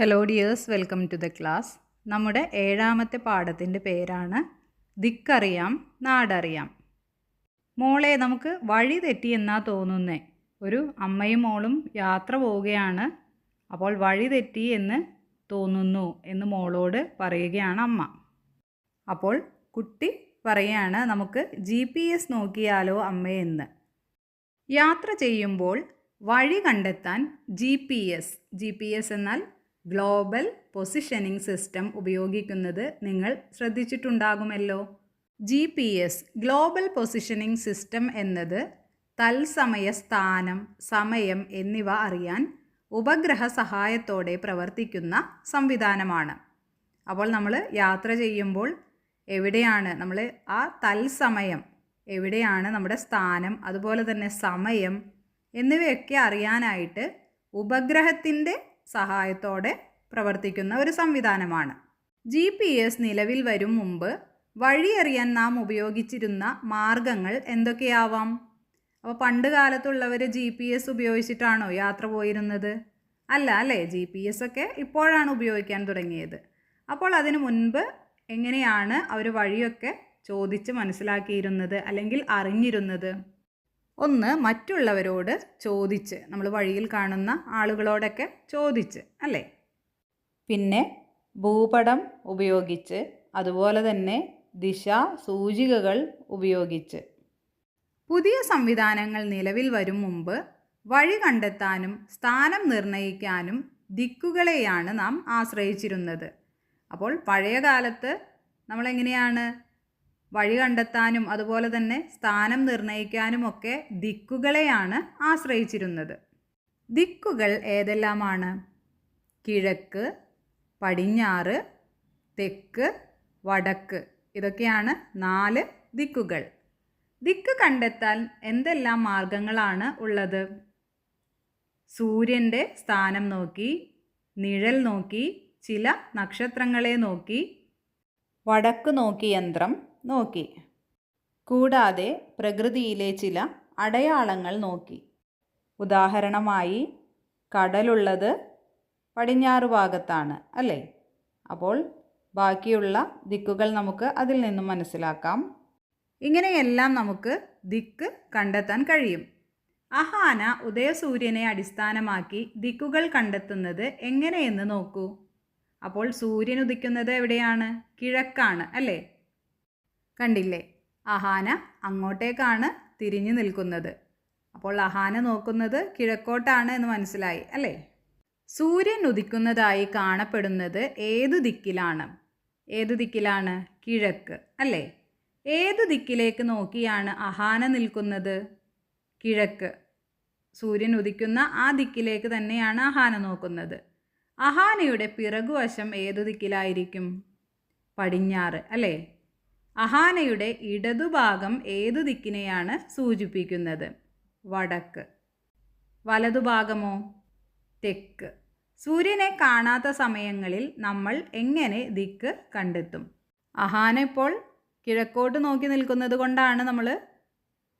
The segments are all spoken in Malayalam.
Hello dears welcome to the class നമ്മുടെ ഏഴാമത്തെ പാഠത്തിന്റെ പേരാണ് ദിക്കറിയാം നാടറിയാം. മോളെ നമുക്ക് വഴി തെറ്റി തെറ്റിയെന്നാ തോന്നുന്നേ? ഒരു അമ്മയും മോളും യാത്ര പോവുകയാണ്. അപ്പോൾ വഴി തെറ്റി എന്ന് തോന്നുന്നു എന്ന് മോളോട് പറയുകയാണ് അമ്മ. അപ്പോൾ കുട്ടി പറയുകയാണ് നമുക്ക് ജി പി എസ് നോക്കിയാലോ അമ്മയെന്ന് യാത്ര ചെയ്യുമ്പോൾ വഴി കണ്ടെത്താൻ G P S G P S എന്നാൽ ഗ്ലോബൽ പൊസിഷനിങ് സിസ്റ്റം ഉപയോഗിക്കുന്നത് നിങ്ങൾ ശ്രദ്ധിച്ചിട്ടുണ്ടാകുമല്ലോ. G P S global positioning system എന്നത് തത്സമയ സ്ഥാനം സമയം എന്നിവ അറിയാൻ ഉപഗ്രഹ സഹായത്തോടെ പ്രവർത്തിക്കുന്ന സംവിധാനമാണ്. അപ്പോൾ നമ്മൾ യാത്ര ചെയ്യുമ്പോൾ എവിടെയാണ് നമ്മൾ ആ തത്സമയം എവിടെയാണ് നമ്മുടെ സ്ഥാനം അതുപോലെ തന്നെ സമയം എന്നിവയൊക്കെ അറിയാനായിട്ട് ഉപഗ്രഹത്തിന്റെ സഹായത്തോടെ പ്രവർത്തിക്കുന്ന ഒരു സംവിധാനമാണ്. ജി പി എസ് നിലവിൽ വരും മുമ്പ് വഴിയറിയാൻ നാം ഉപയോഗിച്ചിരുന്ന മാർഗങ്ങൾ എന്തൊക്കെയാവാം? അപ്പോൾ പണ്ട് കാലത്തുള്ളവർ ജി പി എസ് ഉപയോഗിച്ചിട്ടാണോ യാത്ര പോയിരുന്നത്? അല്ല അല്ലേ? ജി പി എസ് ഒക്കെ ഇപ്പോഴാണ് ഉപയോഗിക്കാൻ തുടങ്ങിയത്. അപ്പോൾ അതിന് മുൻപ് എങ്ങനെയാണ് അവർ വഴിയൊക്കെ ചോദിച്ച് മനസ്സിലാക്കിയിരുന്നത് അല്ലെങ്കിൽ അറിഞ്ഞിരുന്നത്? ഒന്ന് മറ്റുള്ളവരോട് ചോദിച്ച് നമ്മൾ വഴിയിൽ കാണുന്ന ആളുകളോടൊക്കെ ചോദിച്ച് അല്ലേ? പിന്നെ ഭൂപടം ഉപയോഗിച്ച് അതുപോലെ തന്നെ ദിശ സൂചികകൾ ഉപയോഗിച്ച്. പുതിയ സംവിധാനങ്ങൾ നിലവിൽ വരും മുമ്പ് വഴി കണ്ടെത്താനും സ്ഥാനം നിർണയിക്കാനും ദിക്കുകളെയാണ് നാം ആശ്രയിച്ചിരുന്നത്. അപ്പോൾ പഴയ കാലത്ത് നമ്മളെങ്ങനെയാണ് വഴി കണ്ടെത്താനും അതുപോലെ തന്നെ സ്ഥാനം നിർണയിക്കാനുമൊക്കെ ദിക്കുകളെയാണ് ആശ്രയിച്ചിരുന്നത്. ദിക്കുകൾ ഏതെല്ലാമാണ്? കിഴക്ക് പടിഞ്ഞാറ് തെക്ക് വടക്ക്. ഇതൊക്കെയാണ് നാല് ദിക്കുകൾ. ദിക്ക് കണ്ടെത്താൻ എന്തെല്ലാം മാർഗങ്ങളാണ് ഉള്ളത്? സൂര്യന്റെ സ്ഥാനം നോക്കി നിഴൽ നോക്കി ചില നക്ഷത്രങ്ങളെ നോക്കി വടക്ക് നോക്കി യന്ത്രം നോക്കി. കൂടാതെ പ്രകൃതിയിലെ ചില അടയാളങ്ങൾ നോക്കി. ഉദാഹരണമായി കടലുള്ളത് പടിഞ്ഞാറ് ഭാഗത്താണ് അല്ലേ? അപ്പോൾ ബാക്കിയുള്ള ദിക്കുകൾ നമുക്ക് അതിൽ നിന്നും മനസ്സിലാക്കാം. ഇങ്ങനെയെല്ലാം നമുക്ക് ദിക്ക് കണ്ടെത്താൻ കഴിയും. അഹാന ഉദയസൂര്യനെ അടിസ്ഥാനമാക്കി ദിക്കുകൾ കണ്ടെത്തുന്നത് എങ്ങനെയെന്ന് നോക്കൂ. അപ്പോൾ സൂര്യൻ ഉദിക്കുന്നത് എവിടെയാണ്? കിഴക്കാണ് അല്ലേ? കണ്ടില്ലേ? അഹാന അങ്ങോട്ടേക്കാണ് തിരിഞ്ഞു നിൽക്കുന്നത്. അപ്പോൾ അഹാന നോക്കുന്നത് കിഴക്കോട്ടാണ് എന്ന് മനസ്സിലായി അല്ലേ? സൂര്യൻ ഉദിക്കുന്നതായി കാണപ്പെടുന്നത് ഏതു ദിക്കിലാണ്? ഏതു ദിക്കിലാണ്? കിഴക്ക് അല്ലേ? ഏതു ദിക്കിലേക്ക് നോക്കിയാണ് അഹാന നിൽക്കുന്നത്? കിഴക്ക്. സൂര്യൻ ഉദിക്കുന്ന ആ ദിക്കിലേക്ക് തന്നെയാണ് അഹാന നോക്കുന്നത്. അഹാനയുടെ പിറകുവശം ഏതു ദിക്കിലായിരിക്കും? പടിഞ്ഞാറ് അല്ലേ? അഹാനയുടെ ഇടതുഭാഗം ഏതു ദിക്കിനെയാണ് സൂചിപ്പിക്കുന്നത്? വടക്ക്. വലതുഭാഗമോ? തെക്ക്. സൂര്യനെ കാണാത്ത സമയങ്ങളിൽ നമ്മൾ എങ്ങനെ ദിക്ക് കണ്ടെത്തും? അഹാന ഇപ്പോൾ കിഴക്കോട്ട് നോക്കി നിൽക്കുന്നത് കൊണ്ടാണ് നമ്മൾ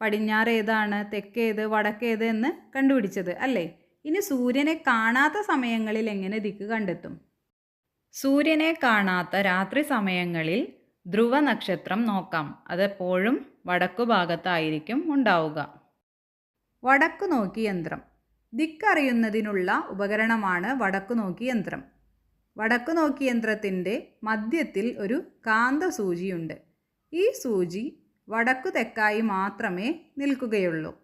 പടിഞ്ഞാറ് ഏതാണ് തെക്കേത് വടക്കേത് എന്ന് കണ്ടുപിടിച്ചത് അല്ലേ? ഇനി സൂര്യനെ കാണാത്ത സമയങ്ങളിൽ എങ്ങനെ ദിക്ക് കണ്ടെത്തും? സൂര്യനെ കാണാത്ത രാത്രി സമയങ്ങളിൽ ധ്രുവ നക്ഷത്രം നോക്കാം. അതെപ്പോഴും വടക്കു ഭാഗത്തായിരിക്കും ഉണ്ടാവുക. വടക്കു നോക്കി യന്ത്രം. ദിക്കറിയുന്നതിനുള്ള ഉപകരണമാണ് വടക്കു നോക്കി യന്ത്രം. വടക്കു നോക്കി യന്ത്രത്തിന്റെ മധ്യത്തിൽ ഒരു കാന്ത സൂചിയുണ്ട് ഈ സൂചി വടക്കു തെക്കായി മാത്രമേ നിൽക്കുകയുള്ളൂ.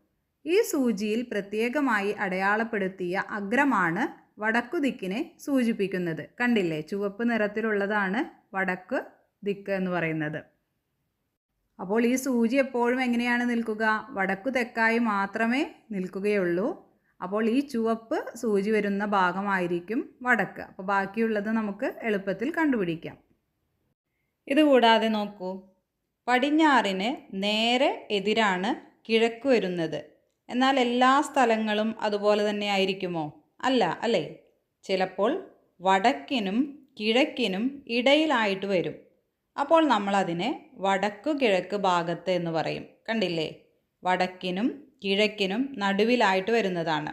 ഈ സൂചിയിൽ പ്രത്യേകമായി അടയാളപ്പെടുത്തിയ അഗ്രമാണ് വടക്കു ദിക്കിനെ സൂചിപ്പിക്കുന്നത്. കണ്ടില്ലേ? ചുവപ്പ് നിറത്തിലുള്ളതാണ് വടക്ക് ദിക്ക് എന്ന് പറയുന്നത്. അപ്പോൾ ഈ സൂചി എപ്പോഴും എങ്ങനെയാണ് നിൽക്കുക? വടക്കു തെക്കായി മാത്രമേ നിൽക്കുകയുള്ളൂ. അപ്പോൾ ഈ ചുവപ്പ് സൂചി വരുന്ന ഭാഗമായിരിക്കും വടക്ക്. അപ്പോൾ ബാക്കിയുള്ളത് നമുക്ക് എളുപ്പത്തിൽ കണ്ടുപിടിക്കാം. ഇതുകൂടാതെ നോക്കൂ. പടിഞ്ഞാറിന് നേരെ എതിരാണ് കിഴക്ക് വരുന്നത്. എന്നാൽ എല്ലാ സ്ഥലങ്ങളും അതുപോലെ തന്നെ ആയിരിക്കുമോ? അല്ല അല്ലേ? ചിലപ്പോൾ വടക്കിനും കിഴക്കിനും ഇടയിലായിട്ട് വരും. അപ്പോൾ നമ്മളതിനെ വടക്കു കിഴക്ക് ഭാഗത്ത് എന്ന് പറയും. കണ്ടില്ലേ? വടക്കിനും കിഴക്കിനും നടുവിലായിട്ട് വരുന്നതാണ്.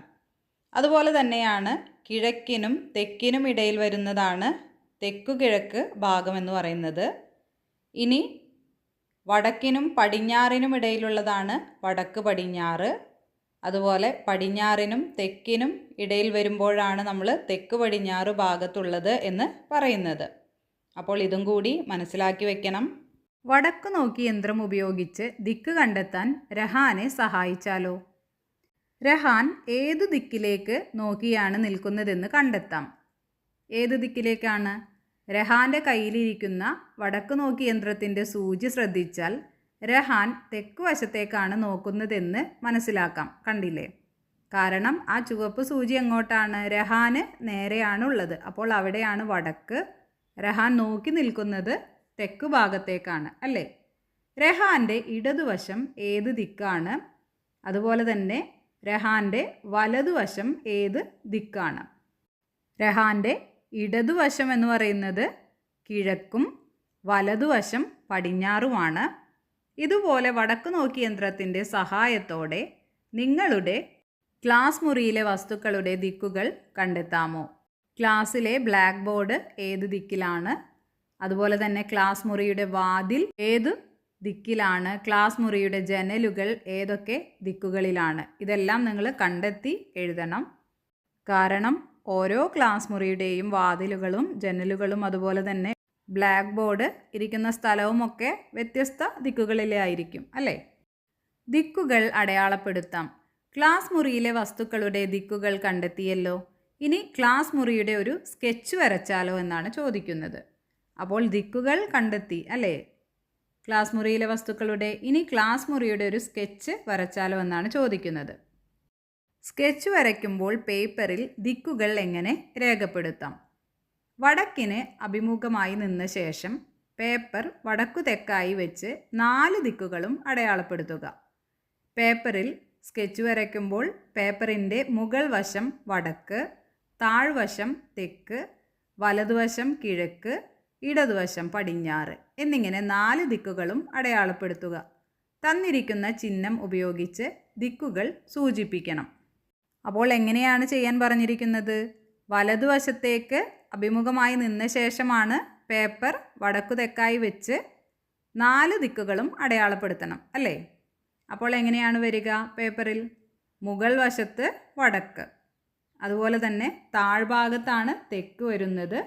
അതുപോലെ തന്നെയാണ് കിഴക്കിനും തെക്കിനും ഇടയിൽ വരുന്നതാണ് തെക്കു കിഴക്ക് ഭാഗം എന്ന് പറയുന്നത്. ഇനി വടക്കിനും പടിഞ്ഞാറിനും ഇടയിലുള്ളതാണ് വടക്ക് പടിഞ്ഞാറ്. അതുപോലെ പടിഞ്ഞാറിനും തെക്കിനും ഇടയിൽ വരുമ്പോഴാണ് നമ്മൾ തെക്ക് പടിഞ്ഞാറ് ഭാഗത്തുള്ളത് എന്ന് പറയുന്നത്. അപ്പോൾ ഇതും കൂടി മനസ്സിലാക്കി വെക്കണം. വടക്കു നോക്കി യന്ത്രം ഉപയോഗിച്ച് ദിക്ക് കണ്ടെത്താൻ രഹാനെ സഹായിച്ചാലോ? രഹാൻ ഏതു ദിക്കിലേക്ക് നോക്കിയാണ് നിൽക്കുന്നതെന്ന് കണ്ടെത്താം. ഏത് ദിക്കിലേക്കാണ്? രഹാന്റെ കയ്യിലിരിക്കുന്ന വടക്കു നോക്കി യന്ത്രത്തിന്റെ സൂചി ശ്രദ്ധിച്ചാൽ രഹാൻ തെക്ക് വശത്തേക്കാണ് നോക്കുന്നതെന്ന് മനസ്സിലാക്കാം. കണ്ടില്ലേ? കാരണം ആ ചുവപ്പ് സൂചി എങ്ങോട്ടാണ്? രഹാന് നേരെയാണുള്ളത്. അപ്പോൾ അവിടെയാണ് വടക്ക് രഹാൻ നോക്കി നിൽക്കുന്നത് തെക്ക് ഭാഗത്തേക്കാണ് അല്ലേ? രഹാന്റെ ഇടതുവശം ഏത് ദിക്കാണ്? അതുപോലെ തന്നെ രഹാന്റെ വലതുവശം ഏത് ദിക്കാണ്? രഹാന്റെ ഇടതുവശം എന്ന് പറയുന്നത് കിഴക്കും വലതുവശം പടിഞ്ഞാറുമാണ്. ഇതുപോലെ വടക്ക് നോക്കി യന്ത്രത്തിന്റെ സഹായത്തോടെ നിങ്ങളുടെ ക്ലാസ് മുറിയിലെ വസ്തുക്കളുടെ ദിക്കുകൾ കണ്ടെത്താമോ? ക്ലാസ്സിലെ ബ്ലാക്ക് ബോർഡ് ഏത് ദിക്കിലാണ്? അതുപോലെ തന്നെ ക്ലാസ് മുറിയുടെ വാതിൽ ഏത് ദിക്കിലാണ്? ക്ലാസ് മുറിയുടെ ജനലുകൾ ഏതൊക്കെ ദിക്കുകളിലാണ്? ഇതെല്ലാം നിങ്ങൾ കണ്ടെത്തി എഴുതണം. കാരണം ഓരോ ക്ലാസ് മുറിയുടെയും വാതിലുകളും ജനലുകളും അതുപോലെ തന്നെ ബ്ലാക്ക് ബോർഡ് ഇരിക്കുന്ന സ്ഥലവുമൊക്കെ വ്യത്യസ്ത ദിക്കുകളിലായിരിക്കും അല്ലേ? ദിക്കുകൾ അടയാളപ്പെടുത്താം. ക്ലാസ് മുറിയിലെ വസ്തുക്കളുടെ ദിക്കുകൾ കണ്ടെത്തിയല്ലോ? ഇനി ക്ലാസ് മുറിയുടെ ഒരു സ്കെച്ച് വരച്ചാലോ എന്നാണ് ചോദിക്കുന്നത്. അപ്പോൾ ദിക്കുകൾ കണ്ടെത്തി അല്ലേ? ക്ലാസ് മുറിയിലെ വസ്തുക്കളുടെ ഇനി ക്ലാസ് മുറിയുടെ ഒരു സ്കെച്ച് വരച്ചാലോ എന്നാണ് ചോദിക്കുന്നത്. സ്കെച്ച് വരയ്ക്കുമ്പോൾ പേപ്പറിൽ ദിക്കുകൾ എങ്ങനെ രേഖപ്പെടുത്താം? വടക്കിന് അഭിമുഖമായി നിന്ന ശേഷം പേപ്പർ വടക്കു തെക്കായി വെച്ച് നാല് ദിക്കുകളും അടയാളപ്പെടുത്തുക. പേപ്പറിൽ സ്കെച്ച് വരയ്ക്കുമ്പോൾ പേപ്പറിന്റെ മുകൾ വശം വടക്ക് താഴ്വശം തെക്ക് വലതുവശം കിഴക്ക് ഇടതുവശം പടിഞ്ഞാറ് എന്നിങ്ങനെ നാല് ദിക്കുകളും അടയാളപ്പെടുത്തുക. തന്നിരിക്കുന്ന ചിഹ്നം ഉപയോഗിച്ച് ദിക്കുകൾ സൂചിപ്പിക്കണം. അപ്പോൾ എങ്ങനെയാണ് ചെയ്യാൻ പറഞ്ഞിരിക്കുന്നത്? വലതുവശത്തേക്ക് അഭിമുഖമായി നിന്ന ശേഷമാണ് പേപ്പർ വടക്കു തെക്കായി വെച്ച് നാല് ദിക്കുകളും അടയാളപ്പെടുത്തണം അല്ലേ? അപ്പോൾ എങ്ങനെയാണ് വരിക പേപ്പറിൽ? മുകൾ വശത്ത് വടക്ക്. അതുപോലെ തന്നെ താഴ്ഭാഗത്താണ് തെക്ക് വരുന്നത്.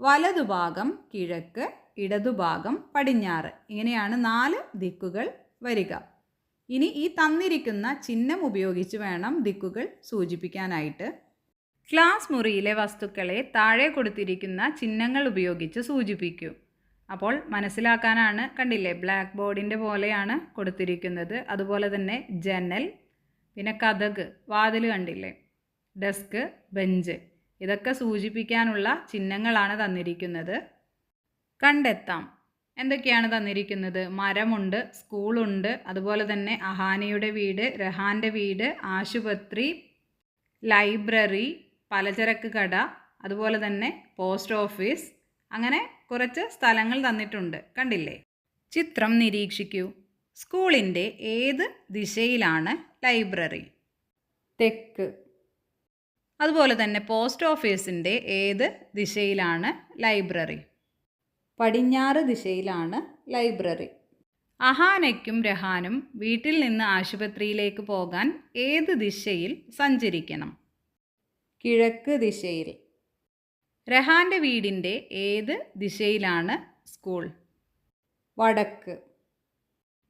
വലതുഭാഗം കിഴക്ക് ഇടതുഭാഗം പടിഞ്ഞാറ്. ഇങ്ങനെയാണ് നാല് ദിക്കുകൾ വരിക. ഇനി ഈ തന്നിരിക്കുന്ന ചിഹ്നം ഉപയോഗിച്ച് വേണം ദിക്കുകൾ സൂചിപ്പിക്കാനായിട്ട്. ക്ലാസ് മുറിയിലെ വസ്തുക്കളെ താഴെ കൊടുത്തിരിക്കുന്ന ചിഹ്നങ്ങൾ ഉപയോഗിച്ച് സൂചിപ്പിക്കൂ. അപ്പോൾ മനസ്സിലാക്കാനാണ് കണ്ടില്ലേ ബ്ലാക്ക് ബോർഡിന്റെ പോലെയാണ് കൊടുത്തിരിക്കുന്നത്. അതുപോലെ തന്നെ ജനൽ പിന്നെ കഥക് വാതിൽ കണ്ടില്ലേ? Desk bench. ഇതൊക്കെ സൂചിപ്പിക്കാനുള്ള ചിഹ്നങ്ങളാണ് തന്നിരിക്കുന്നത്. കണ്ടെത്താം. എന്തൊക്കെയാണ് തന്നിരിക്കുന്നത്? മരമുണ്ട് സ്കൂളുണ്ട് അതുപോലെ തന്നെ അഹാനയുടെ വീട് രഹാന്റെ വീട് ആശുപത്രി ലൈബ്രറി പലചരക്ക് കട അതുപോലെ തന്നെ പോസ്റ്റ് ഓഫീസ്. അങ്ങനെ കുറച്ച് സ്ഥലങ്ങൾ തന്നിട്ടുണ്ട്. കണ്ടില്ലേ? ചിത്രം നിരീക്ഷിക്കൂ. സ്കൂളിന്റെ ഏത് ദിശയിലാണ് ലൈബ്രറി? തെക്ക്. അതുപോലെ തന്നെ പോസ്റ്റ് ഓഫീസിന്റെ ഏത് ദിശയിലാണ് ലൈബ്രറി പടിഞ്ഞാറ് ദിശയിലാണ് ലൈബ്രറി അഹാനയ്ക്കും രഹാനും വീട്ടിൽ നിന്ന് ആശുപത്രിയിലേക്ക് പോകാൻ ഏത് ദിശയിൽ സഞ്ചരിക്കണം? കിഴക്ക് ദിശയിൽ. രഹാന്റെ വീടിന്റെ ഏത് ദിശയിലാണ് സ്കൂൾ വടക്ക്.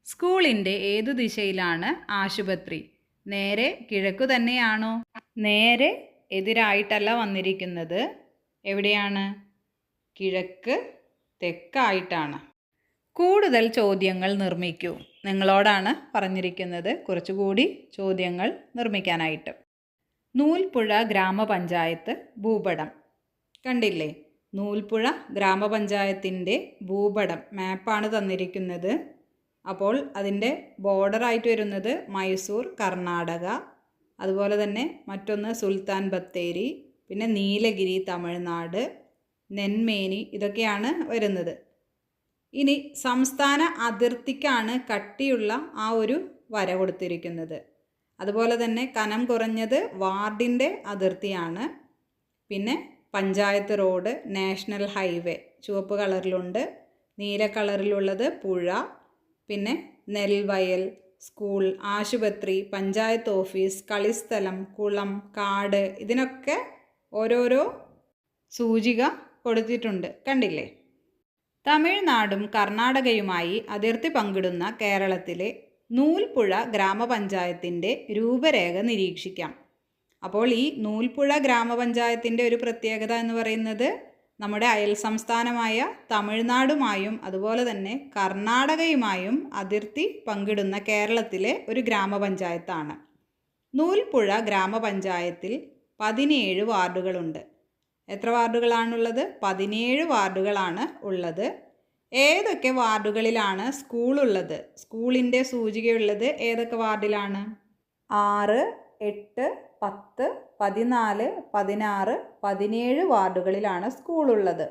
സ്കൂളിന്റെ ഏത് ദിശയിലാണ് ആശുപത്രി? നേരെ കിഴക്കു തന്നെയാണോ? നേരെ എതിരായിട്ടല്ല വന്നിരിക്കുന്നത്. എവിടെയാണ്? കിഴക്ക് തെക്കായിട്ടാണ്. കൂടുതൽ ചോദ്യങ്ങൾ നിർമ്മിക്കൂ. നിങ്ങളോടാണ് പറഞ്ഞിരിക്കുന്നത്. കുറച്ചുകൂടി ചോദ്യങ്ങൾ നിർമ്മിക്കാനായിട്ട്. നൂൽപ്പുഴ ഗ്രാമപഞ്ചായത്ത് ഭൂപടം. കണ്ടില്ലേ? നൂൽപ്പുഴ ഗ്രാമപഞ്ചായത്തിന്റെ ഭൂപടം മാപ്പാണ് തന്നിരിക്കുന്നത്. അപ്പോൾ അതിന്റെ ബോർഡറായിട്ട് വരുന്നത് മൈസൂർ കർണാടക അതുപോലെ തന്നെ മറ്റൊന്ന് സുൽത്താൻ ബത്തേരി പിന്നെ നീലഗിരി തമിഴ്നാട് നെന്മേനി ഇതൊക്കെയാണ് വരുന്നത്. ഇനി സംസ്ഥാന അതിർത്തിക്കാണ് കട്ടിയുള്ള ആ ഒരു വര കൊടുത്തിരിക്കുന്നത്. അതുപോലെ തന്നെ കനം കുറഞ്ഞത് വാർഡിന്റെ അതിർത്തിയാണ്. പിന്നെ പഞ്ചായത്ത് റോഡ് നാഷണൽ ഹൈവേ ചുവപ്പ് കളറിലുണ്ട്. നീല കളറിലുള്ളത് പുഴ പിന്നെ നെൽവയൽ സ്കൂൾ ആശുപത്രി പഞ്ചായത്ത് ഓഫീസ് കളിസ്ഥലം കുളം കാട് ഇതിനൊക്കെ ഓരോരോ സൂചിക കൊടുത്തിട്ടുണ്ട്. കണ്ടില്ലേ? തമിഴ്നാടും കർണാടകയുമായി അതിർത്തി പങ്കിടുന്ന കേരളത്തിലെ നൂൽപ്പുഴ ഗ്രാമപഞ്ചായത്തിന്റെ രൂപരേഖ നിരീക്ഷിക്കാം. അപ്പോൾ ഈ നൂൽപ്പുഴ ഗ്രാമപഞ്ചായത്തിന്റെ ഒരു പ്രത്യേകത എന്ന് പറയുന്നത് നമ്മുടെ അയൽ സംസ്ഥാനമായ തമിഴ്നാടുമായും അതുപോലെ തന്നെ കർണാടകയുമായും അതിർത്തി പങ്കിടുന്ന കേരളത്തിലെ ഒരു ഗ്രാമപഞ്ചായത്താണ്. നൂൽപ്പുഴ ഗ്രാമപഞ്ചായത്തിൽ പതിനേഴ് വാർഡുകളുണ്ട്. എത്ര വാർഡുകളാണുള്ളത്? പതിനേഴ് വാർഡുകളാണ് ഉള്ളത്. ഏതൊക്കെ വാർഡുകളിലാണ് സ്കൂളുള്ളത്? സ്കൂളിന്റെ സൂചികയുള്ളത് ഏതൊക്കെ വാർഡിലാണ്? ആറ് എട്ട് പത്ത് പതിനാല് പതിനാറ് പതിനേഴ് വാർഡുകളിലാണ് സ്കൂളുള്ളത്.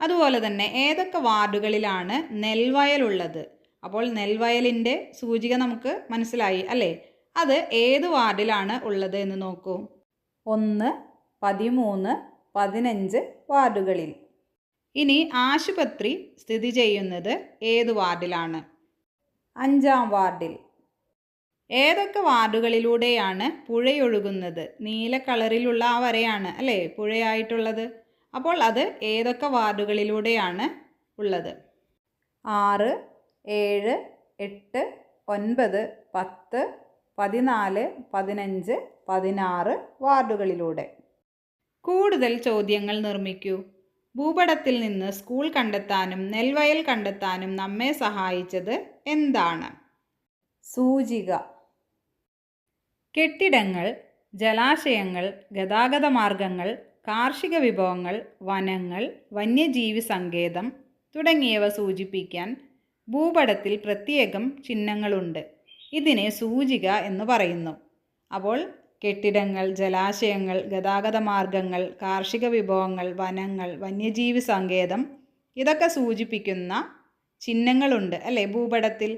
അതുപോലെ തന്നെ ഏതൊക്കെ വാർഡുകളിലാണ് നെൽവയലുള്ളത്? അപ്പോൾ നെൽവയലിന്റെ സൂചിക നമുക്ക് മനസ്സിലായി അല്ലേ? അത് ഏത് വാർഡിലാണ് ഉള്ളത് എന്ന് നോക്കൂ. ഒന്ന് പതിമൂന്ന് പതിനഞ്ച് വാർഡുകളിൽ. ഇനി ആശുപത്രി സ്ഥിതി ചെയ്യുന്നത് ഏത് വാർഡിലാണ്? അഞ്ചാം വാർഡിൽ. ഏതൊക്കെ വാർഡുകളിലൂടെയാണ് പുഴയൊഴുകുന്നത്? നീല കളറിലുള്ള ആ വരയാണ് അല്ലേ? പുഴയായിട്ടുള്ളത്. അപ്പോൾ അത് ഏതൊക്കെ വാർഡുകളിലൂടെയാണ് ഉള്ളത്? ആറ് ഏഴ് എട്ട് ഒൻപത് പത്ത് പതിനാല് പതിനഞ്ച് പതിനാറ് വാർഡുകളിലൂടെ. കൂടുതൽ ചോദ്യങ്ങൾ നിർമ്മിക്കൂ. ഭൂപടത്തിൽ നിന്ന് സ്കൂൾ കണ്ടെത്താനും നെൽവയൽ കണ്ടെത്താനും നമ്മെ സഹായിച്ചത് എന്താണ്? സൂചിക. കെട്ടിടങ്ങൾ ജലാശയങ്ങൾ ഗതാഗത മാർഗങ്ങൾ കാർഷിക വിഭവങ്ങൾ വനങ്ങൾ വന്യജീവി സങ്കേതം തുടങ്ങിയവ സൂചിപ്പിക്കാൻ ഭൂപടത്തിൽ പ്രത്യേകം ചിഹ്നങ്ങളുണ്ട്. ഇതിനെ സൂചിക എന്ന് പറയുന്നു. അപ്പോൾ കെട്ടിടങ്ങൾ ജലാശയങ്ങൾ ഗതാഗത മാർഗങ്ങൾ കാർഷിക വിഭവങ്ങൾ വനങ്ങൾ വന്യജീവി സങ്കേതം ഇതൊക്കെ സൂചിപ്പിക്കുന്ന ചിഹ്നങ്ങളുണ്ട് അല്ലേ ഭൂപടത്തിൽ.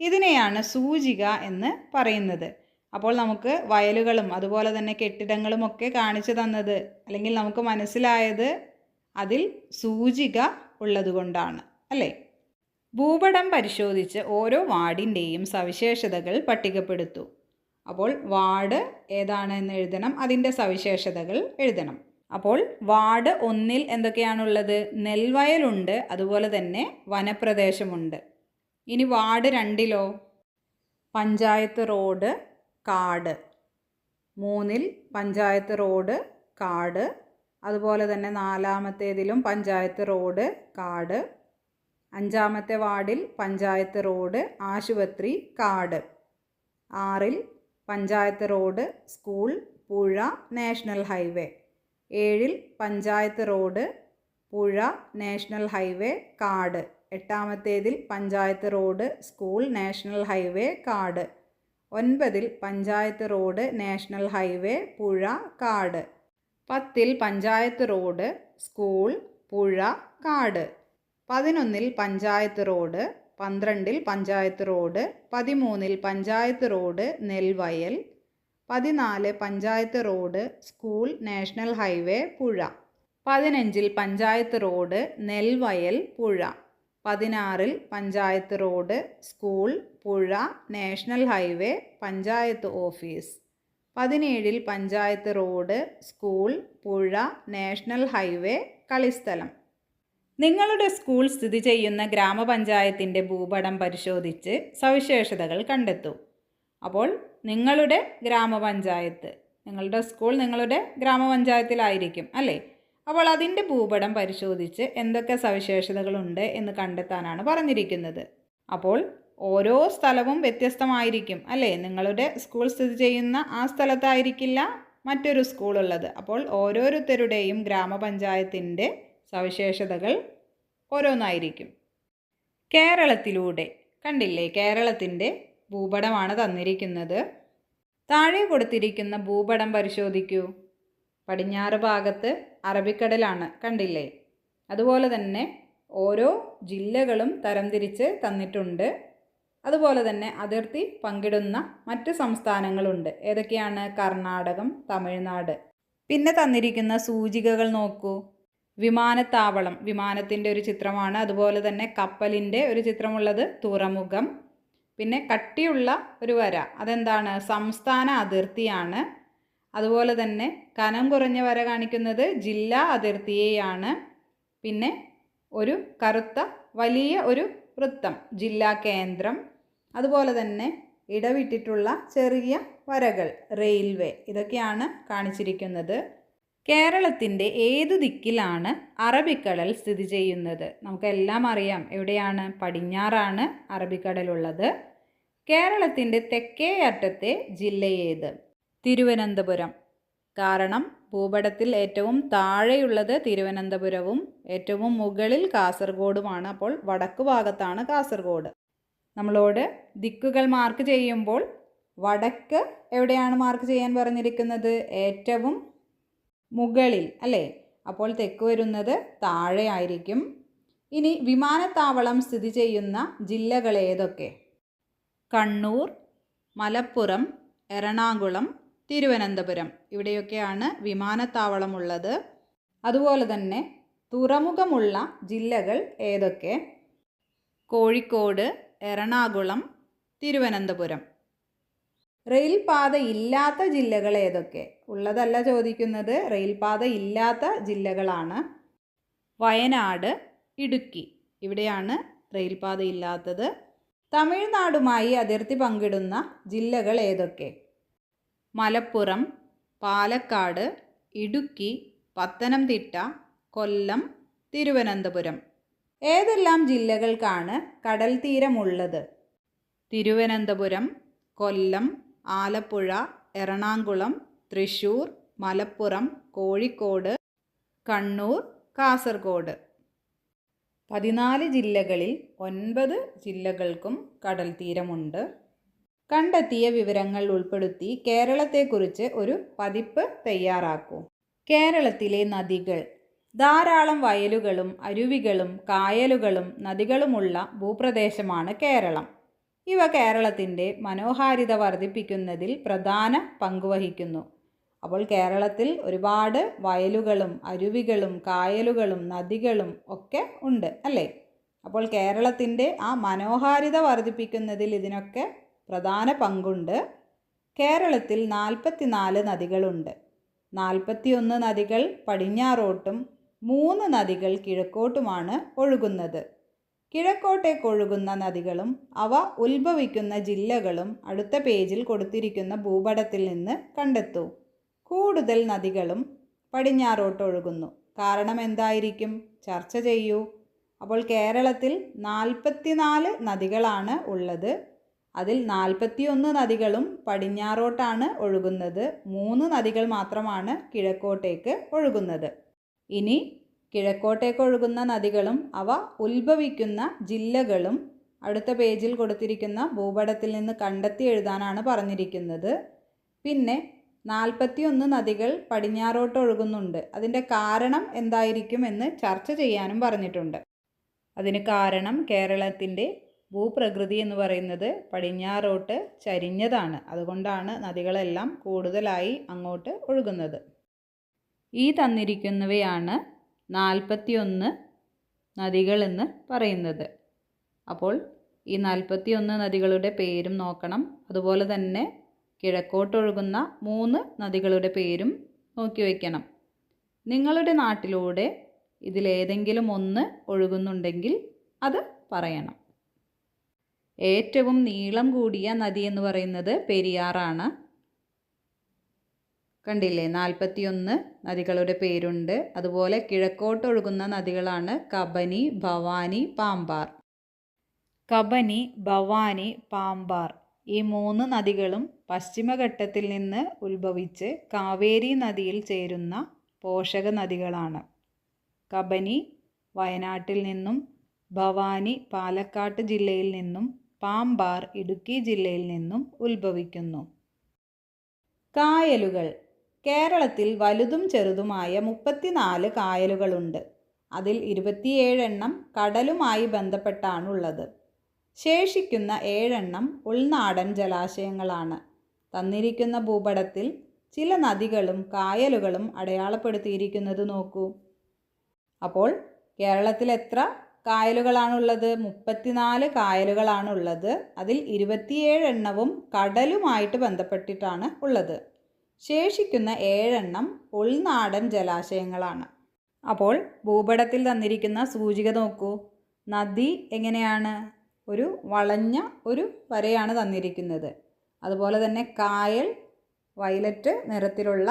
ഇതിനെയാണ് സൂചിക എന്ന് പറയുന്നത്. അപ്പോൾ നമുക്ക് വയലുകളും അതുപോലെ തന്നെ കെട്ടിടങ്ങളും ഒക്കെ കാണിച്ചു തന്നത്. അല്ലെങ്കിൽ നമുക്ക് മനസ്സിലായത് അതിൽ സൂചിക ഉള്ളതുകൊണ്ടാണ് അല്ലേ? ഭൂപടം പരിശോധിച്ച് ഓരോ വാർഡിന്റെയും സവിശേഷതകൾ പട്ടികപ്പെടുത്തു. അപ്പോൾ വാർഡ് ഏതാണ് എന്ന് എഴുതണം അതിന്റെ സവിശേഷതകൾ എഴുതണം. അപ്പോൾ വാർഡ് ഒന്നിൽ എന്തൊക്കെയാണുള്ളത്? നെൽവയലുണ്ട് അതുപോലെ തന്നെ വനപ്രദേശമുണ്ട്. ഇനി വാർഡ് രണ്ടിലോ? പഞ്ചായത്ത് റോഡ് കാട്. മൂന്നിൽ പഞ്ചായത്ത് റോഡ് കാട്. അതുപോലെ തന്നെ നാലാമത്തേതിലും പഞ്ചായത്ത് റോഡ് കാട്. അഞ്ചാമത്തെ വാർഡിൽ പഞ്ചായത്ത് റോഡ് ആശുപത്രി കാട്. ആറിൽ പഞ്ചായത്ത് റോഡ് സ്കൂൾ പുഴ നാഷണൽ ഹൈവേ. ഏഴിൽ പഞ്ചായത്ത് റോഡ് പുഴ നാഷണൽ ഹൈവേ കാട്. എട്ടാമത്തേതിൽ panchayat road school national highway കാട്. ഒൻപതിൽ പഞ്ചായത്ത് റോഡ് നാഷണൽ ഹൈവേ പുഴ കാട്. പത്തിൽ പഞ്ചായത്ത് റോഡ് സ്കൂൾ പുഴ കാട്. പതിനൊന്നിൽ പഞ്ചായത്ത് റോഡ് പന്ത്രണ്ടിൽ പഞ്ചായത്ത് റോഡ് പതിമൂന്നിൽ പഞ്ചായത്ത് റോഡ് നെൽവയൽ. പതിനാല് panchayat road school national highway പുഴ. പതിനഞ്ചിൽ പഞ്ചായത്ത് റോഡ് നെൽവയൽ പുഴ. പതിനാറിൽ പഞ്ചായത്ത് റോഡ് സ്കൂൾ പുഴ നാഷണൽ ഹൈവേ പഞ്ചായത്ത് ഓഫീസ്. പതിനേഴിൽ പഞ്ചായത്ത് റോഡ് സ്കൂൾ പുഴ നാഷണൽ ഹൈവേ കളിസ്ഥലം. നിങ്ങളുടെ സ്കൂൾ സ്ഥിതി ചെയ്യുന്ന ഗ്രാമപഞ്ചായത്തിന്റെ ഭൂപടം പരിശോധിച്ച് സവിശേഷതകൾ കണ്ടെത്തൂ. അപ്പോൾ നിങ്ങളുടെ ഗ്രാമപഞ്ചായത്ത് നിങ്ങളുടെ സ്കൂൾ നിങ്ങളുടെ ഗ്രാമപഞ്ചായത്തിലായിരിക്കും അല്ലേ? അപ്പോൾ അതിന്റെ ഭൂപടം പരിശോധിച്ച് എന്തൊക്കെ സവിശേഷതകളുണ്ട് എന്ന് കണ്ടെത്താനാണ് പറഞ്ഞിരിക്കുന്നത്. അപ്പോൾ ഓരോ സ്ഥലവും വ്യത്യസ്തമായിരിക്കും അല്ലേ? നിങ്ങളുടെ സ്കൂൾ സ്ഥിതി ചെയ്യുന്ന ആ സ്ഥലത്തായിരിക്കില്ല മറ്റൊരു സ്കൂളുള്ളത് അപ്പോൾ ഓരോരുത്തരുടെയും ഗ്രാമപഞ്ചായത്തിന്റെ സവിശേഷതകൾ ഓരോന്നായിരിക്കും. കേരളത്തിലൂടെ കണ്ടില്ലേ? കേരളത്തിന്റെ ഭൂപടമാണ് തന്നിരിക്കുന്നത്. താഴെ കൊടുത്തിരിക്കുന്ന ഭൂപടം പരിശോധിക്കൂ. പടിഞ്ഞാറ് ഭാഗത്ത് അറബിക്കടലാണ് കണ്ടില്ലേ? അതുപോലെ തന്നെ ഓരോ ജില്ലകളും തരംതിരിച്ച് തന്നിട്ടുണ്ട്. അതുപോലെ തന്നെ അതിർത്തി പങ്കിടുന്ന മറ്റ് സംസ്ഥാനങ്ങളുണ്ട്. ഏതൊക്കെയാണ്? കർണാടകം തമിഴ്നാട്. പിന്നെ തന്നിരിക്കുന്ന സൂചികകൾ നോക്കൂ. വിമാനത്താവളം വിമാനത്തിന്റെ ഒരു ചിത്രമാണ്. അതുപോലെ തന്നെ കപ്പലിന്റെ ഒരു ചിത്രമുള്ളത് തുറമുഖം. പിന്നെ കട്ടിയുള്ള ഒരു വര. അതെന്താണ്? സംസ്ഥാന അതിർത്തിയാണ്. അതുപോലെ തന്നെ കനം കുറഞ്ഞ വര കാണിക്കുന്നത് ജില്ലാ അതിർത്തിയെയാണ്. പിന്നെ ഒരു കറുത്ത വലിയ ഒരു വൃത്തം ജില്ലാ കേന്ദ്രം. അതുപോലെ തന്നെ ഇടവിട്ടിട്ടുള്ള ചെറിയ വരകൾ റെയിൽവേ ഇതൊക്കെയാണ് കാണിച്ചിരിക്കുന്നത്. കേരളത്തിന്റെ ഏത് ദിക്കിലാണ് അറബിക്കടൽ സ്ഥിതി ചെയ്യുന്നത്? നമുക്കെല്ലാം അറിയാം എവിടെയാണ്? പടിഞ്ഞാറാണ് അറബിക്കടലുള്ളത്. കേരളത്തിന്റെ തെക്കേ അറ്റത്തെ ജില്ല ഏത്? തിരുവനന്തപുരം. കാരണം ഭൂപടത്തിൽ ഏറ്റവും താഴെയുള്ളത് തിരുവനന്തപുരവും ഏറ്റവും മുകളിൽ കാസർഗോഡുമാണ്. അപ്പോൾ വടക്ക് ഭാഗത്താണ് കാസർഗോഡ്. നമ്മളോട് ദിക്കുകൾ മാർക്ക് ചെയ്യുമ്പോൾ വടക്ക് എവിടെയാണ് മാർക്ക് ചെയ്യാൻ പറഞ്ഞിരിക്കുന്നത്? ഏറ്റവും മുകളിൽ അല്ലേ? അപ്പോൾ തെക്ക് വരുന്നത് താഴെയായിരിക്കും ഇനി വിമാനത്താവളം സ്ഥിതി ചെയ്യുന്ന ജില്ലകൾ ഏതൊക്കെ? കണ്ണൂർ മലപ്പുറം എറണാകുളം തിരുവനന്തപുരം. ഇവിടെയൊക്കെയാണ് വിമാനത്താവളമുള്ളത്. അതുപോലെ തന്നെ തുറമുഖമുള്ള ജില്ലകൾ ഏതൊക്കെ? കോഴിക്കോട് എറണാകുളം തിരുവനന്തപുരം. റെയിൽപാത ഇല്ലാത്ത ജില്ലകൾ ഏതൊക്കെ? ഉള്ളതല്ല ചോദിക്കുന്നത്. റെയിൽപാത ഇല്ലാത്ത ജില്ലകളാണ്. വയനാട് ഇടുക്കി. ഇവിടെയാണ് റെയിൽപാത ഇല്ലാത്തത്. തമിഴ്നാടുമായി അതിർത്തി പങ്കിടുന്ന ജില്ലകൾ ഏതൊക്കെ? മലപ്പുറം പാലക്കാട് ഇടുക്കി പത്തനംതിട്ട കൊല്ലം തിരുവനന്തപുരം. ഏതെല്ലാം ജില്ലകൾക്കാണ് കടൽ തീരമുള്ളത്? തിരുവനന്തപുരം കൊല്ലം ആലപ്പുഴ എറണാകുളം തൃശൂർ മലപ്പുറം കോഴിക്കോട് കണ്ണൂർ കാസർഗോഡ്. പതിനാല് ജില്ലകളിൽ ഒൻപത് ജില്ലകൾക്കും കടൽ തീരമുണ്ട്. കണ്ടെത്തിയ വിവരങ്ങൾ ഉൾപ്പെടുത്തി കേരളത്തെക്കുറിച്ച് ഒരു പതിപ്പ് തയ്യാറാക്കൂ. കേരളത്തിലെ നദികൾ ധാരാളം വയലുകളും അരുവികളും കായലുകളും നദികളുമുള്ള ഭൂപ്രദേശമാണ് കേരളം. ഇവ കേരളത്തിന്റെ മനോഹാരിത വർദ്ധിപ്പിക്കുന്നതിൽ പ്രധാന പങ്കുവഹിക്കുന്നു. അപ്പോൾ കേരളത്തിൽ ഒരുപാട് വയലുകളും അരുവികളും കായലുകളും നദികളും ഒക്കെ ഉണ്ട് അല്ലേ? അപ്പോൾ കേരളത്തിന്റെ ആ മനോഹാരിത വർദ്ധിപ്പിക്കുന്നതിൽ ഇതിനൊക്കെ പ്രധാന പങ്കുണ്ട്. കേരളത്തിൽ നാൽപ്പത്തിനാല് നദികളുണ്ട്. നാൽപ്പത്തിയൊന്ന് നദികൾ പടിഞ്ഞാറോട്ടും മൂന്ന് നദികൾ കിഴക്കോട്ടുമാണ് ഒഴുകുന്നത്. കിഴക്കോട്ടേക്ക് ഒഴുകുന്ന നദികളും അവ ഉത്ഭവിക്കുന്ന ജില്ലകളും അടുത്ത പേജിൽ കൊടുത്തിരിക്കുന്ന ഭൂപടത്തിൽ നിന്ന് കണ്ടെത്തൂ. കൂടുതൽ നദികളും പടിഞ്ഞാറോട്ട് ഒഴുകുന്നു. കാരണം എന്തായിരിക്കും? ചർച്ച ചെയ്യൂ. അപ്പോൾ കേരളത്തിൽ നാൽപ്പത്തിനാല് നദികളാണ് ഉള്ളത്. അതിൽ നാൽപ്പത്തിയൊന്ന് നദികളും പടിഞ്ഞാറോട്ടാണ് ഒഴുകുന്നത്. മൂന്ന് നദികൾ മാത്രമാണ് കിഴക്കോട്ടേക്ക് ഒഴുകുന്നത്. ഇനി കിഴക്കോട്ടേക്ക് ഒഴുകുന്ന നദികളും അവ ഉത്ഭവിക്കുന്ന ജില്ലകളും അടുത്ത പേജിൽ കൊടുത്തിരിക്കുന്ന ഭൂപടത്തിൽ നിന്ന് കണ്ടെത്തി എഴുതാനാണ് പറഞ്ഞിരിക്കുന്നത്. പിന്നെ നാൽപ്പത്തിയൊന്ന് നദികൾ പടിഞ്ഞാറോട്ട് ഒഴുകുന്നുണ്ട്. അതിന്റെ കാരണം എന്തായിരിക്കും എന്ന് ചർച്ച ചെയ്യാനും പറഞ്ഞിട്ടുണ്ട്. അതിന് കാരണം കേരളത്തിന്റെ ഭൂപ്രകൃതി എന്ന് പറയുന്നത് പടിഞ്ഞാറോട്ട് ചരിഞ്ഞതാണ്. അതുകൊണ്ടാണ് നദികളെല്ലാം കൂടുതലായി അങ്ങോട്ട് ഒഴുകുന്നത്. ഈ തന്നിരിക്കുന്നവയാണ് നാൽപ്പത്തിയൊന്ന് നദികളെന്ന് പറയുന്നത്. അപ്പോൾ ഈ നാൽപ്പത്തിയൊന്ന് നദികളുടെ പേരും നോക്കണം. അതുപോലെ തന്നെ കിഴക്കോട്ടൊഴുകുന്ന മൂന്ന് നദികളുടെ പേരും നോക്കി വയ്ക്കണം. നിങ്ങളുടെ നാട്ടിലൂടെ ഇതിലേതെങ്കിലും ഒന്ന് ഒഴുകുന്നുണ്ടെങ്കിൽ അത് പറയണം. ഏറ്റവും നീളം കൂടിയ നദി എന്ന് പറയുന്നത് പെരിയാറാണ്. കണ്ടില്ലേ? നാൽപ്പത്തിയൊന്ന് നദികളുടെ പേരുണ്ട്. അതുപോലെ കിഴക്കോട്ടൊഴുകുന്ന നദികളാണ് കബനി ഭവാനി പാമ്പാർ. കബനി ഭവാനി പാമ്പാർ ഈ മൂന്ന് നദികളും പശ്ചിമഘട്ടത്തിൽ നിന്ന് ഉത്ഭവിച്ച് കാവേരി നദിയിൽ ചേരുന്ന പോഷക നദികളാണ്. കബനി വയനാട്ടിൽ നിന്നും ഭവാനി പാലക്കാട് ജില്ലയിൽ നിന്നും പാമ്പാർ ഇടുക്കി ജില്ലയിൽ നിന്നും ഉത്ഭവിക്കുന്നു. കായലുകൾ. കേരളത്തിൽ വലുതും ചെറുതുമായ മുപ്പത്തിനാല് കായലുകളുണ്ട്. അതിൽ ഇരുപത്തിയേഴെണ്ണം കടലുമായി ബന്ധപ്പെട്ടാണുള്ളത്. ശേഷിക്കുന്ന ഏഴെണ്ണം ഉൾനാടൻ ജലാശയങ്ങളാണ്. തന്നിരിക്കുന്ന ഭൂപടത്തിൽ ചില നദികളും കായലുകളും അടയാളപ്പെടുത്തിയിരിക്കുന്നത് നോക്കൂ. അപ്പോൾ കേരളത്തിൽ എത്ര കായലുകളാണുള്ളത്. മുപ്പത്തിനാല് കായലുകളാണുള്ളത്. അതിൽ ഇരുപത്തിയേഴ് എണ്ണവും കടലുമായിട്ട് ബന്ധപ്പെട്ടിട്ടാണ് ഉള്ളത്. ശേഷിക്കുന്ന ഏഴെണ്ണം ഉൾനാടൻ ജലാശയങ്ങളാണ്. അപ്പോൾ ഭൂപടത്തിൽ തന്നിരിക്കുന്ന സൂചിക നോക്കൂ. നദി എങ്ങനെയാണ്? ഒരു വളഞ്ഞ ഒരു വരയാണ് തന്നിരിക്കുന്നത്. അതുപോലെ തന്നെ കായൽ വയലറ്റ് നിറത്തിലുള്ള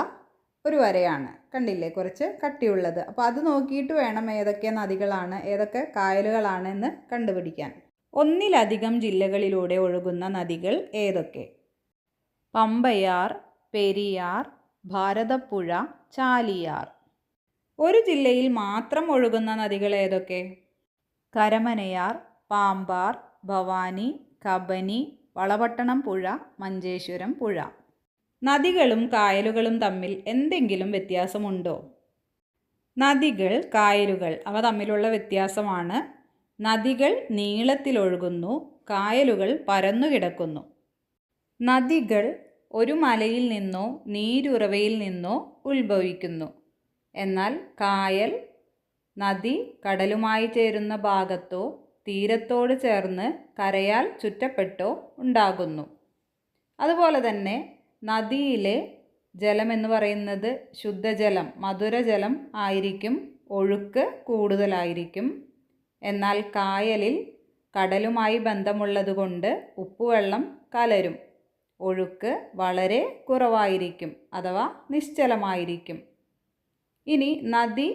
ഒരു വരയാണ്. കണ്ടില്ലേ? കുറച്ച് കട്ടിയുള്ളത്. അപ്പോൾ അത് നോക്കിയിട്ട് വേണം ഏതൊക്കെ നദികളാണ് ഏതൊക്കെ കായലുകളാണ് എന്ന് കണ്ടുപിടിക്കാൻ. ഒന്നിലധികം ജില്ലകളിലൂടെ ഒഴുകുന്ന നദികൾ ഏതൊക്കെ? പമ്പയാർ പെരിയാർ ഭാരതപ്പുഴ ചാലിയാർ. ഒരു ജില്ലയിൽ മാത്രം ഒഴുകുന്ന നദികൾ ഏതൊക്കെ? കരമനയാർ പാമ്പാർ ഭവാനി കബനി വളപട്ടണം പുഴ മഞ്ചേശ്വരം പുഴ. നദികളും കായലുകളും തമ്മിൽ എന്തെങ്കിലും വ്യത്യാസമുണ്ടോ? നദികൾ കായലുകൾ അവ തമ്മിലുള്ള വ്യത്യാസമാണ്. നദികൾ നീളത്തിലൊഴുകുന്നു കായലുകൾ പരന്നുകിടക്കുന്നു. നദികൾ ഒരു മലയിൽ നിന്നോ നീരുറവയിൽ നിന്നോ ഉത്ഭവിക്കുന്നു. എന്നാൽ കായൽ നദി കടലുമായി ചേരുന്ന ഭാഗത്തോ തീരത്തോട് ചേർന്ന് കരയാൽ ചുറ്റപ്പെട്ടോ ഉണ്ടാകുന്നു. അതുപോലെ തന്നെ നദിയിലെ ജലം എന്ന് പറയുന്നത് ശുദ്ധജലം മധുരജലം ആയിരിക്കും ഒഴുക്ക് കൂടുതലായിരിക്കും. എന്നാൽ കായലിൽ കടലുമായി ബന്ധമുള്ളതുകൊണ്ട് ഉപ്പുവെള്ളം കലരും. ഒഴുക്ക് വളരെ കുറവായിരിക്കും അഥവാ നിശ്ചലമായിരിക്കും. ഇനി നദി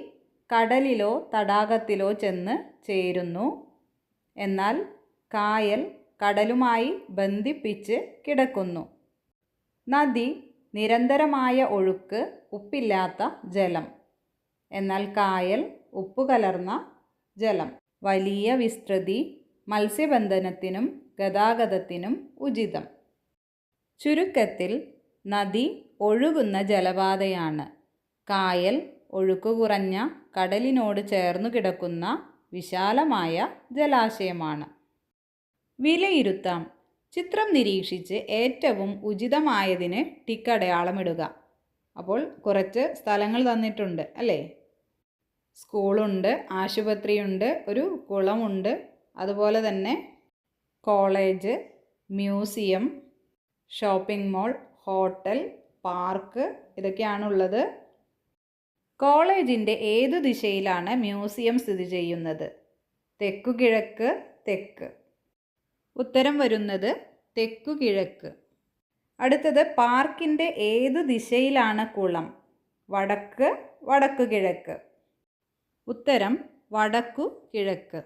കടലിലോ തടാകത്തിലോ ചെന്ന് ചേരുന്നു. എന്നാൽ കായൽ കടലുമായി ബന്ധിപ്പിച്ച് കിടക്കുന്നു. നദി നിരന്തരമായ ഒഴുക്ക് ഉപ്പില്ലാത്ത ജലം. എന്നാൽ കായൽ ഉപ്പ് കലർന്ന ജലം. വലിയ വിസ്തൃതി മത്സ്യബന്ധനത്തിനും ഗതാഗതത്തിനും ഉചിതം. ചുരുക്കത്തിൽ നദി ഒഴുകുന്ന ജലപാതയാണ്. കായൽ ഒഴുക്ക് കുറഞ്ഞ കടലിനോട് ചേർന്നു കിടക്കുന്ന വിശാലമായ ജലാശയമാണ്. വിലയിരുത്താം. ചിത്രം നിരീക്ഷിച്ച് ഏറ്റവും ഉചിതമായതിന് ടിക്ക് അടയാളമിടുക അപ്പോൾ കുറച്ച് സ്ഥലങ്ങൾ തന്നിട്ടുണ്ട് അല്ലേ? സ്കൂളുണ്ട് ആശുപത്രിയുണ്ട് ഒരു കുളമുണ്ട് അതുപോലെ തന്നെ college museum shopping mall hotel park ഇതൊക്കെയാണുള്ളത്. കോളേജിന്റെ ഏത് ദിശയിലാണ് മ്യൂസിയം സ്ഥിതി ചെയ്യുന്നത്? തെക്കുകിഴക്ക് തെക്ക്. ഉത്തരം വരുന്നത് തെക്കു കിഴക്ക്. അടുത്തത് പാർക്കിന്റെ ഏത് ദിശയിലാണ് കുളം? വടക്ക് വടക്കു കിഴക്ക്. ഉത്തരം വടക്കു കിഴക്ക്.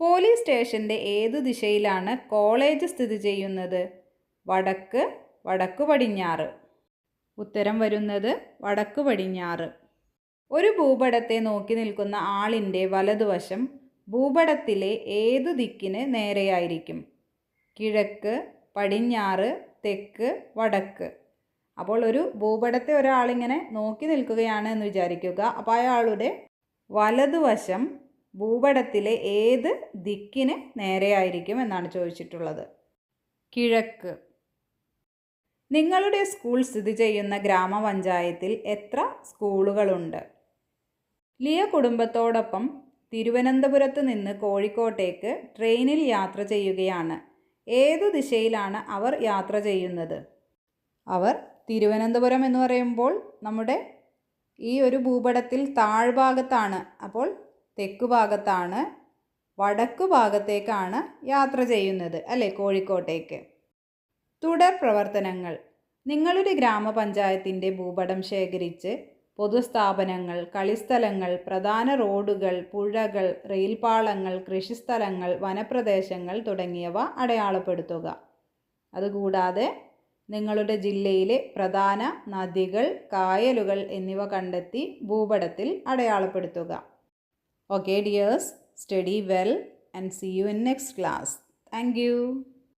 പോലീസ് സ്റ്റേഷന്റെ ഏത് ദിശയിലാണ് കോളേജ് സ്ഥിതി ചെയ്യുന്നത്? വടക്ക് വടക്കു പടിഞ്ഞാറ്. ഉത്തരം വരുന്നത് വടക്കു പടിഞ്ഞാറ്. ഒരു ഭൂപടത്തെ നോക്കി നിൽക്കുന്ന ആളിന്റെ വലതുവശം ഭൂപടത്തിലെ ഏതു ദിക്കിന് നേരെയായിരിക്കും? കിഴക്ക് പടിഞ്ഞാറ് തെക്ക് വടക്ക്. അപ്പോൾ ഒരു ഭൂപടത്തെ ഒരാളിങ്ങനെ നോക്കി നിൽക്കുകയാണ് എന്ന് വിചാരിക്കുക. അപ്പോൾ അയാളുടെ വലതുവശം ഭൂപടത്തിലെ ഏത് ദിക്കിന് നേരെയായിരിക്കും എന്നാണ് ചോദിച്ചിട്ടുള്ളത്. കിഴക്ക്. നിങ്ങളുടെ സ്കൂൾ സ്ഥിതി ചെയ്യുന്ന ഗ്രാമപഞ്ചായത്തിൽ എത്ര സ്കൂളുകളുണ്ട്? ലിയ കുടുംബത്തോടൊപ്പം തിരുവനന്തപുരത്ത് നിന്ന് കോഴിക്കോട്ടേക്ക് ട്രെയിനിൽ യാത്ര ചെയ്യുകയാണ്. ഏതു ദിശയിലാണ് അവർ യാത്ര ചെയ്യുന്നത്? അവർ തിരുവനന്തപുരം എന്ന് പറയുമ്പോൾ നമ്മുടെ ഈ ഒരു ഭൂപടത്തിൽ താഴ്ഭാഗത്താണ്. അപ്പോൾ തെക്ക് ഭാഗത്താണ് വടക്ക് ഭാഗത്തേക്കാണ് യാത്ര ചെയ്യുന്നത് അല്ലേ കോഴിക്കോട്ടേക്ക്? തുടർ പ്രവർത്തനങ്ങൾ. നിങ്ങളുടെ ഗ്രാമപഞ്ചായത്തിന്റെ ഭൂപടം ശേഖരിച്ച് പൊതുസ്ഥാപനങ്ങൾ കളിസ്ഥലങ്ങൾ പ്രധാന റോഡുകൾ പുഴകൾ റെയിൽപാളങ്ങൾ കൃഷിസ്ഥലങ്ങൾ വനപ്രദേശങ്ങൾ തുടങ്ങിയവ അടയാളപ്പെടുത്തുക. അതുകൂടാതെ നിങ്ങളുടെ ജില്ലയിലെ പ്രധാന നദികൾ കായലുകൾ എന്നിവ കണ്ടെത്തി ഭൂപടത്തിൽ അടയാളപ്പെടുത്തുക. Okay dears study well and see you in next class thank